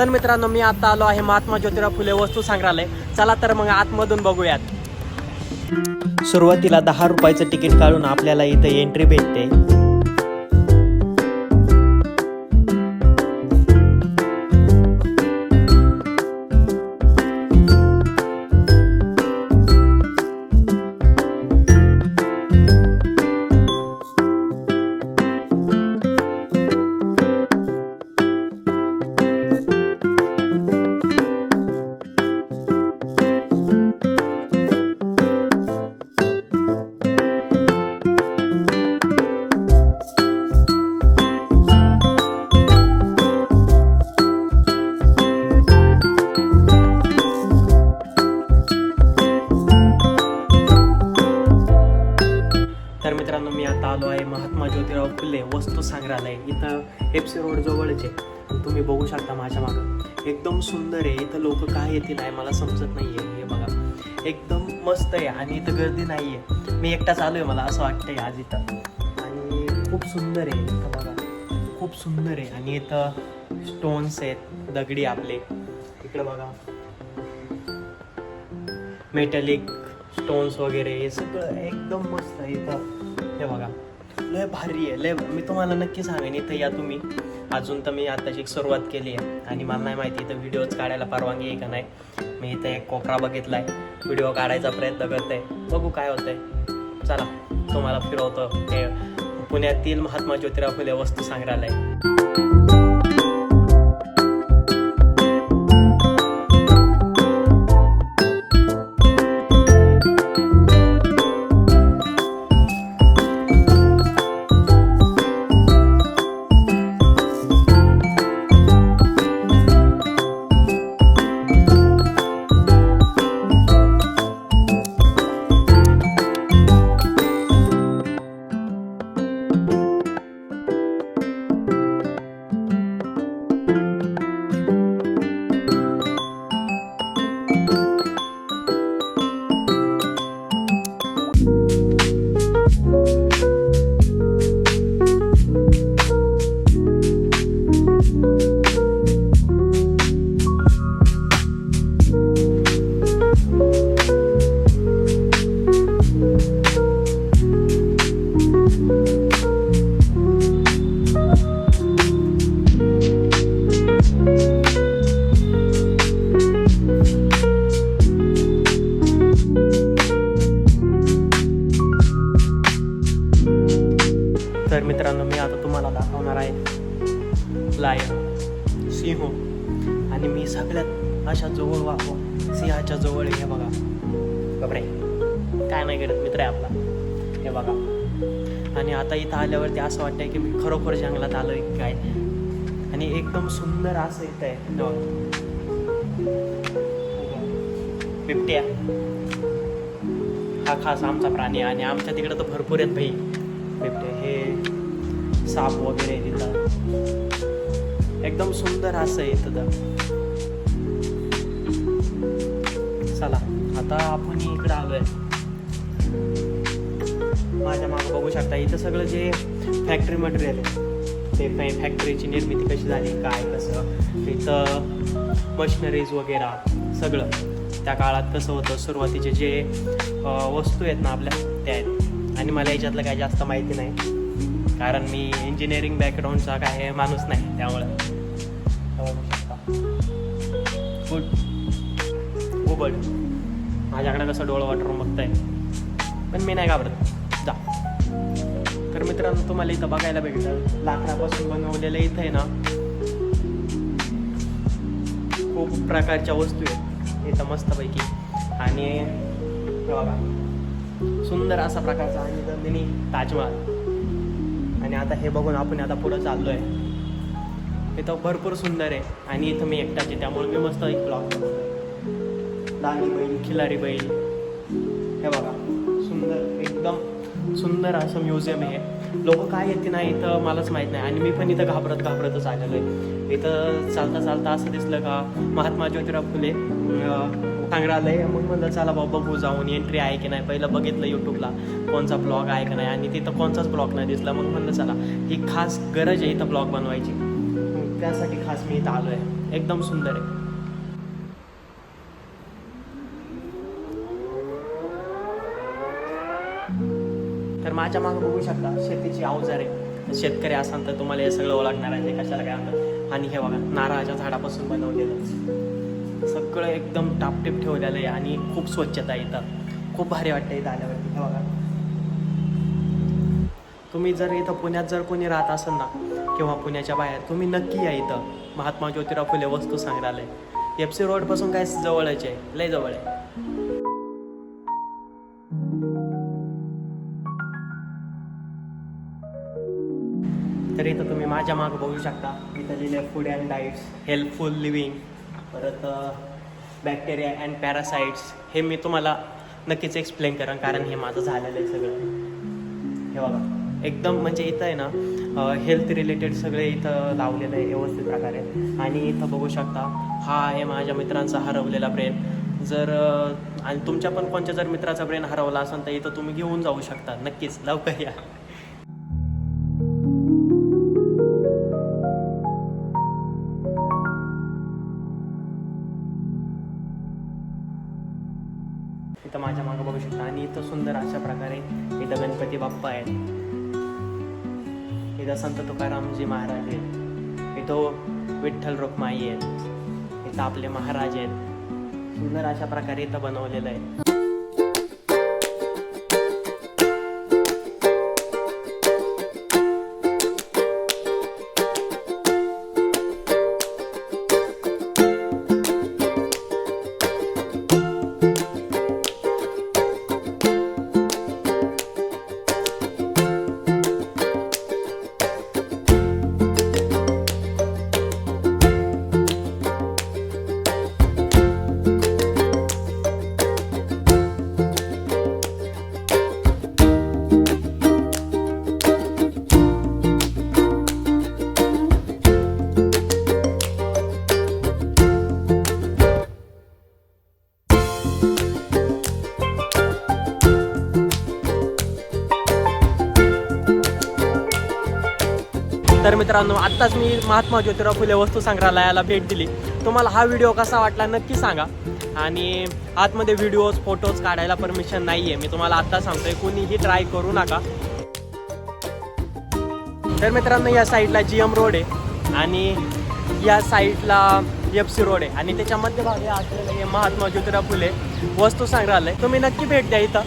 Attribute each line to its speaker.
Speaker 1: तर मित्रांनो मी आता आलो आहे महात्मा ज्योतिराव फुले वस्तू संग्रहालय. चला तर मग आतमधून बघूयात. सुरुवातीला दहा रुपयाचं तिकीट काढून आपल्याला इथे एंट्री भेटते. वस्तू संग्रहालय इथं एफसी रोड जवळच आहे. तुम्ही बघू शकता माझ्या मागं. एकदम सुंदर आहे. इथं लोक काय येतील आहे मला समजत नाही आहे हे बघा. एकदम मस्त आहे आणि इथं गर्दी नाही आहे मी एकटाच आलो आहे मला असं वाटतंय आज इथं. आणि खूप सुंदर आहे इथं बघा. खूप सुंदर आहे. आणि इथं स्टोन्स आहेत. दगडी आपले. इकडं बघा. मेटॅलिक स्टोन्स वगैरे. हे सगळं एकदम मस्त आहे इथं. हे बघा. लय भारी आहे लय मी तुम्हाला नक्की सांगेन इथं या तुम्ही. अजून तर मी आताची एक सुरुवात केली आहे. आणि मला नाही माहिती इथं व्हिडिओज काढायला परवानगी आहे का नाही. मी इथं एक कोपरा बघितला आहे व्हिडिओ काढायचा प्रयत्न करते बघू काय होतंय. चला तुम्हाला फिरवतो. हे पुण्यातील महात्मा ज्योतिराव फुले वस्तू संग्रहालय. तर लायन सिंह आणि मी सगळ्यात अशा जवळ वाहवा सिंहाच्या जवळ आहे हे बघा. बापरे काय नाही करत मित्र आहे आपला. हे बघा. आणि आता इथं आल्यावरती असं वाटतंय की मी खरोखर जंगलात आलो आहे काय? आणि एकदम सुंदर असं इथं आहे. हे बिबट्या. हा खास आमचा प्राणी आणि आमच्या तिकडं तर भरपूर आहेत भाई बिबट्या. हे साप वगैरे आहे तिथं एकदम सुंदर असं आहे इथं चला आता आपण इकडं आलोय. माझ्या मागं बघू शकता इथं सगळं जे फॅक्टरी मटेरियल आहे ते फॅक्टरीची निर्मिती कशी झाली काय कसं इथं मशिनरीज वगैरे सगळं. त्या काळात कसं होतं सुरुवातीचे जे वस्तू आहेत ना आपल्या त्या आहेत. आणि मला याच्यातलं काय जास्त माहिती नाही. कारण मी इंजिनिअरिंग बॅकग्राऊंडचा काय माणूस नाही त्यामुळं. गुड उबड. माझ्याकडे कसं डोळं वाटरून बघताय. पण मी नाही घाबरत. जा. तर मित्रांनो तुम्हाला इथं बघायला भेटलं. लाकडापासून बनवलेलं इथं आहे ना खूप प्रकारच्या वस्तू आहेत. इथं मस्तपैकी. आणि बघा. सुंदर असा प्रकारचा आणि नंदिनी ताजमहल. आणि आता हे बघून आपण आता पुढं चाललो आहे इथं भरपूर सुंदर आहे. आणि इथं मी एकटाच आहे त्यामुळे मी मस्त एक ब्लॉग लाली बैल खिलारी बैल. हे बघा सुंदर एकदम सुंदर असं म्युझियम आहे. लोक काय येते ना इथं मलाच माहीत नाही. आणि मी पण इथं घाबरत घाबरतच आलेलो आहे. इथं चालता चालता असं दिसलं का महात्मा ज्योतिराव फुले अं, संग्रहालय मग म्हणलं चला बाबा बघू जाऊन एंट्री आहे की नाही. पहिलं बघितलं यूट्यूबला कोणचा ब्लॉग आहे का नाही. आणि तिथं कोणचाच ब्लॉग नाही दिसला. मग म्हणलं चला ही खास गरज आहे इथं ब्लॉग बनवायची. त्यासाठी खास मी इथं आलो आहे एकदम सुंदर आहे. माझ्या मागे बघू शकता शेतीची अवजारे. शेतकरी असाल तर तुम्हाला हे सगळं ओळखणार आहे कशाला काय म्हणतात आणि हे बघा नारळाच्या झाडापासून बनवलेलं सगळं एकदम टापटीप ठेवलेलं आहे आणि खूप स्वच्छता इथं खूप भारी वाटतं इथं आल्यावरती हे बघा. तुम्ही जर इथं पुण्यात जर कोणी राहत असेल ना किंवा पुण्याच्या बाहेर तुम्ही नक्की या इथं. महात्मा ज्योतिराव फुले वस्तू संग्रहालय. एफ सी रोडपासून काय जवळच आहे लय जवळ आहे. तर इथं तुम्ही माझ्या मागं बघू शकता. इथं लिहिले food and diets helpful living परत बॅक्टेरिया अँड पॅरासाइट्स हे मी तुम्हाला नक्कीच एक्सप्लेन करेन कारण हे माझं झालेलं आहे सगळं. हे बघा. एकदम म्हणजे इथं आहे ना हेल्थ रिलेटेड सगळे इथं लावलेलं आहे व्यवस्थित प्रकारे. आणि इथं बघू शकता हा आहे माझ्या मित्रांचा हरवलेला ब्रेन जर आणि तुमच्या पण कोणत्या जर मित्राचा ब्रेन हरवला असेल तर इथं तुम्ही घेऊन जाऊ शकता. नक्कीच लवकर या. बघू शकता. आणि इथं सुंदर अशा प्रकारे इथं गणपती बाप्पा आहेत. इथं संत तुकारामजी महाराज आहेत. इथं विठ्ठल रुक्माई आहेत. इथं आपले महाराज आहेत. सुंदर अशा प्रकारे इथं बनवलेलं आहे. तर मित्रांनो आत्ताच मी महात्मा ज्योतिराव फुले वस्तू संग्रहालयाला भेट दिली. तुम्हाला हा व्हिडिओ कसा वाटला नक्की सांगा. आणि आतमध्ये व्हिडिओज फोटोज काढायला परमिशन नाही आहे मी तुम्हाला आत्ता सांगतोय कुणीही ट्राय करू नका. तर मित्रांनो या साईडला जी एम रोड आहे. आणि या साईडला एफ सी रोड आहे. आणि त्याच्या मध्यभागी असलेलं हे महात्मा ज्योतिराव फुले वस्तू संग्रहालय. तुम्ही नक्की भेट द्या इथं.